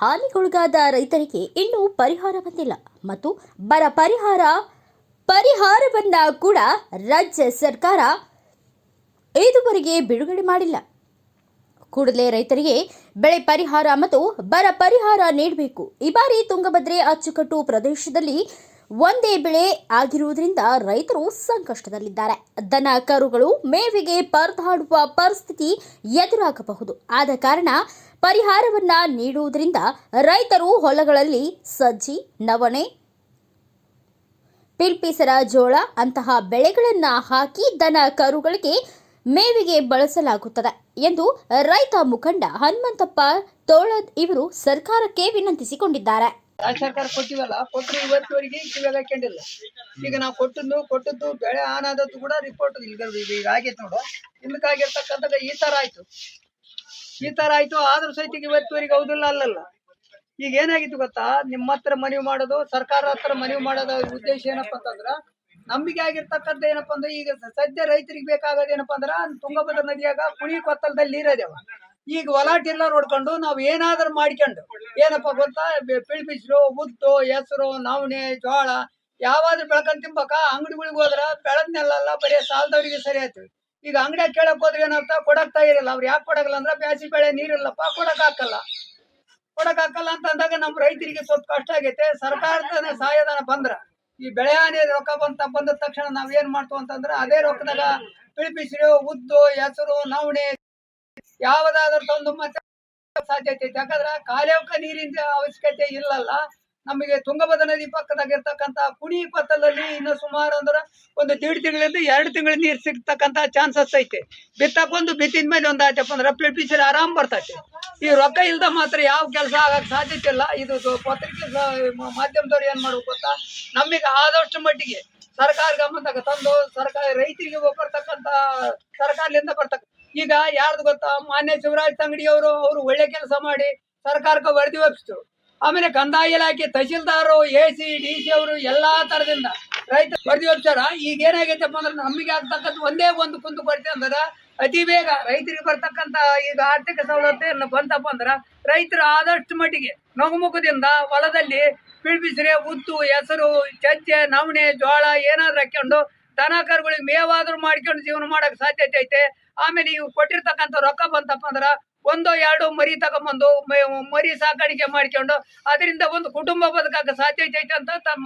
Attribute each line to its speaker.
Speaker 1: ಹಾನಿಗೊಳಗಾದ ರೈತರಿಗೆ ಇನ್ನೂ ಪರಿಹಾರ ಬಂದಿಲ್ಲ ಮತ್ತು ಬರ ಪರಿಹಾರ ಪರಿಹಾರವನ್ನ ಕೂಡ ರಾಜ್ಯ ಸರ್ಕಾರ ಇದುವರೆಗೆ ಬಿಡುಗಡೆ ಮಾಡಿಲ್ಲ. ಕೂಡಲೇ ರೈತರಿಗೆ ಬೆಳೆ ಪರಿಹಾರ ಮತ್ತು ಬರ ಪರಿಹಾರ ನೀಡಬೇಕು. ಈ ಬಾರಿ ತುಂಗಭದ್ರೆ ಅಚ್ಚುಕಟ್ಟು ಪ್ರದೇಶದಲ್ಲಿ ಒಂದೇ ಬೆಳೆ ಆಗಿರುವುದರಿಂದ ರೈತರು ಸಂಕಷ್ಟದಲ್ಲಿದ್ದಾರೆ. ದನ ಕರುಗಳು ಮೇವಿಗೆ ಪರದಾಡುವ ಪರಿಸ್ಥಿತಿ ಎದುರಾಗಬಹುದು. ಆದ ಕಾರಣ ಪರಿಹಾರವನ್ನ ನೀಡುವುದರಿಂದ ರೈತರು ಹೊಲಗಳಲ್ಲಿ ಸಜ್ಜಿ, ನವಣೆ, ಪಿಲ್ಪಿಸರ ಜೋಳ ಅಂತಹ ಬೆಳೆಗಳನ್ನ ಹಾಕಿ ದನ ಕರುಗಳಿಗೆ ಮೇವಿಗೆ ಬಳಸಲಾಗುತ್ತದೆ ಎಂದು ರೈತ ಮುಖಂಡ ಹನುಮಂತಪ್ಪ ತೋಳದ್ ಇವರು ಸರ್ಕಾರಕ್ಕೆ ವಿನಂತಿಸಿಕೊಂಡಿದ್ದಾರೆ.
Speaker 2: ಸರ್ಕಾರ ಕೊಟ್ಟಿವಲ್ಲ ಕೊಟ್ಟರು ಇವತ್ತುವರೆಗೆ ಕಿವಿಯಾಗ ಹಾಕೊಂಡಿಲ್ಲ ಈಗ ನಾವು ಕೊಟ್ಟದ್ದು ಕೊಟ್ಟದ್ದು ಬೆಳೆ ಆನಾದದ್ದು ಕೂಡ ರಿಪೋರ್ಟ್ ಈಗ ಆಗೈತೆ ನೋಡು. ಹಿಂದಕ್ಕಾಗಿರ್ತಕ್ಕಂಥದ್ದು ಈ ತರ ಆಯ್ತು. ಈ ತರ ಆಯ್ತು, ಆದ್ರೂ ಸಹಿತ ಇವತ್ತುವರೆಗೆ ಹೌದಿಲ್ಲ ಅಲ್ಲಲ್ಲ. ಈಗ ಏನಾಗಿತ್ತು ಗೊತ್ತಾ? ನಿಮ್ಮ ಹತ್ರ ಮನವಿ ಮಾಡೋದು, ಸರ್ಕಾರ ಹತ್ರ ಮನವಿ ಮಾಡೋದು ಉದ್ದೇಶ ಏನಪ್ಪಾ ಅಂತಂದ್ರ, ನಂಬಿಕೆ ಆಗಿರ್ತಕ್ಕಂಥ ಏನಪ್ಪಾ ಅಂದ್ರೆ ಈಗ ಸದ್ಯ ರೈತರಿಗೆ ಬೇಕಾಗೋದು ಏನಪ್ಪಾ ಅಂದ್ರ ತುಂಗಭದ್ರ ನದಿಯಾಗ ಕುಣಿ ಕೊತ್ತಲದಲ್ಲಿ ನೀರದೇವ ಈಗ ಒಲಾಟಿಲ್ಲ ನೋಡ್ಕೊಂಡು ನಾವ್ ಏನಾದ್ರೂ ಮಾಡ್ಕೊಂಡು, ಏನಪ್ಪಾ ಗೊತ್ತಾ? ಪಿಳ್ಬಿಸ್ರು ಉದ್ದು ಹೆಸರು, ನವಣೆ, ಜೋಳ, ಯಾವಾದ್ರೂ ಬೆಳ್ಕೊಂಡ್ ತಿಂಬಕ ಅಂಗಡಿಗಳಿಗೆ ಹೋದ್ರ ಬೆಳದ್ನೆಲ್ಲ ಬರೀ ಸಾಲದವ್ರಿಗೆ ಸರಿ ಆಯ್ತು. ಈಗ ಅಂಗಡಿಯಾಗ ಕೇಳಕ್ ಹೋದ್ರೆ ಏನಾಗ್ತಾ ಕೊಡಕ್ ತಯಾರಿಲ್ಲ ಅವ್ರು ಯಾಕೆ ಕೊಡಕಲ್ಲ ಅಂದ್ರೆ ಬ್ಯಾಸಿ ಬೆಳೆ ನೀರಿಲ್ಲಪ್ಪ ಕೊಡಕ್ ಹಾಕಲ್ಲ ಕೊಡಕ್ ಹಾಕಲ್ಲ ಅಂತ ಅಂದಾಗ ನಮ್ ರೈತರಿಗೆ ಸ್ವಲ್ಪ ಕಷ್ಟ ಆಗೈತೆ. ಸರ್ಕಾರದ ಸಹಾಯಧನ ಬಂದ್ರ ಈ ಬೆಳೆ ಹಾನಿ ರೊಕ್ಕ ಬಂತ, ಬಂದ ತಕ್ಷಣ ನಾವ್ ಏನ್ ಮಾಡ್ತೀವಿ ಅಂತಂದ್ರೆ ಅದೇ ರೊಕ್ಕದಾಗ ಪಿಳಿಪಿಸಿರು ಉದ್ದು, ಹೆಸರು, ನವಣೆ ಯಾವ್ದಾದ್ರು ತಂದು ಮತ್ತೆ ಸಾಧ್ಯತೆ ಐತೆ ಯಾಕಂದ್ರ ಕಾಲೇವಕ ನೀರಿನ ಅವಶ್ಯಕತೆ ಇಲ್ಲಲ್ಲ. ನಮಗೆ ತುಂಗಭದ್ರ ನದಿ ಪಕ್ಕದಾಗ ಇರ್ತಕ್ಕಂತ ಕುಣಿ ಪತ್ತಲಲ್ಲಿ ಇನ್ನು ಸುಮಾರು ಅಂದ್ರ ಒಂದು ದೇಡ್ ತಿಂಗಳಿಂದ ಎರಡು ತಿಂಗಳ ನೀರ್ ಸಿಗ್ತಕ್ಕಂತ ಚಾನ್ಸಸ್ ಐತೆ. ಬಿತ್ತಕ್ ಒಂದು ಬಿತ್ತಿದ ಮೇಲೆ ಒಂದ್ ಆಯ್ತಪ್ಪ ಅಂದ್ರ ಪಿಳಿಪಿಸಿರು ಆರಾಮ್ ಬರ್ತೈತೆ. ಈ ರೊಕ್ಕ ಇಲ್ದ ಮಾತ್ರ ಯಾವ ಕೆಲಸ ಆಗಕ್ ಸಾಧ್ಯತೆ ಇಲ್ಲ. ಇದು ಪತ್ರಿಕೆ ಮಾಧ್ಯಮದವ್ರು ಏನ್ ಮಾಡ್ಬೇಕು ಗೊತ್ತಾ? ನಮಗೆ ಆದಷ್ಟು ಮಟ್ಟಿಗೆ ಸರ್ಕಾರ ಗಮನದಾಗ ತಂದು ಸರ್ಕಾರ ರೈತರಿಗೆ ಬರ್ತಕ್ಕಂತ ಸರ್ಕಾರದಿಂದ ಬರ್ತಕ್ಕ ಈಗ ಯಾರ್ದು ಗೊತ್ತಾ? ಮಾನ್ಯ ಶಿವರಾಜ್ ತಂಗಡಿ ಅವರು ಅವರು ಒಳ್ಳೆ ಕೆಲಸ ಮಾಡಿ ಸರ್ಕಾರಕ್ಕೆ ವರದಿ ಒಪ್ಪಿಸ್ತು ಆಮೇಲೆ ಕಂದಾಯ ಇಲಾಖೆ tahsildar, A C, D C ಅವರು ಎಲ್ಲಾ ತರದಿಂದ ರೈತ ವರದಿ ಒಪ್ಸಾರ ಈಗ ಏನಾಗೈತಪ್ಪ ಅಂದ್ರೆ ನಮಗೆ ಆಗ್ತಕ್ಕಂಥ ಒಂದೇ ಒಂದು ಕುಂದು ಕೊರತೆ ಅಂದ್ರೆ ಅತಿ ಬೇಗ ರೈತರಿಗೆ ಬರ್ತಕ್ಕಂತ ಈಗ ಆರ್ಥಿಕ ಸವಲತ್ತು ಬಂತಪ್ಪ ಅಂದ್ರ ರೈತರು ಆದಷ್ಟು ಮಟ್ಟಿಗೆ ನಗುಮುಖದಿಂದ ಹೊಲದಲ್ಲಿ ಪಿಳ್ಬಿಸ್ರೆ, ಉದ್ದು, ಹೆಸರು, ಚಜ್ಜೆ, ನವಣೆ ಜೋಳ ಏನಾದ್ರು ಹಾಕೊಂಡು ದನ ಕರುಗಳಿಗೆ ಮೇವಾದ್ರೂ ಮಾಡ್ಕೊಂಡು ಜೀವನ ಮಾಡಕ್ ಸಾಧ್ಯತೆ ಐತೆ. ಆಮೇಲೆ ಇವು ಕೊಟ್ಟಿರ್ತಕ್ಕಂಥ ರೊಕ್ಕ ಬಂತಪ್ಪ ಅಂದ್ರ ಒಂದೋ, ಎರಡೋ ಮರಿ ತಗೊಂಬಂದು ಮರಿ ಸಾಕಾಣಿಕೆ ಮಾಡ್ಕೊಂಡು, ಅದರಿಂದ ಒಂದು ಕುಟುಂಬ ಬದುಕಕ್ಕೆ ಸಾಧ್ಯ ಐತೆ ಅಂತ ತಮ್ಮ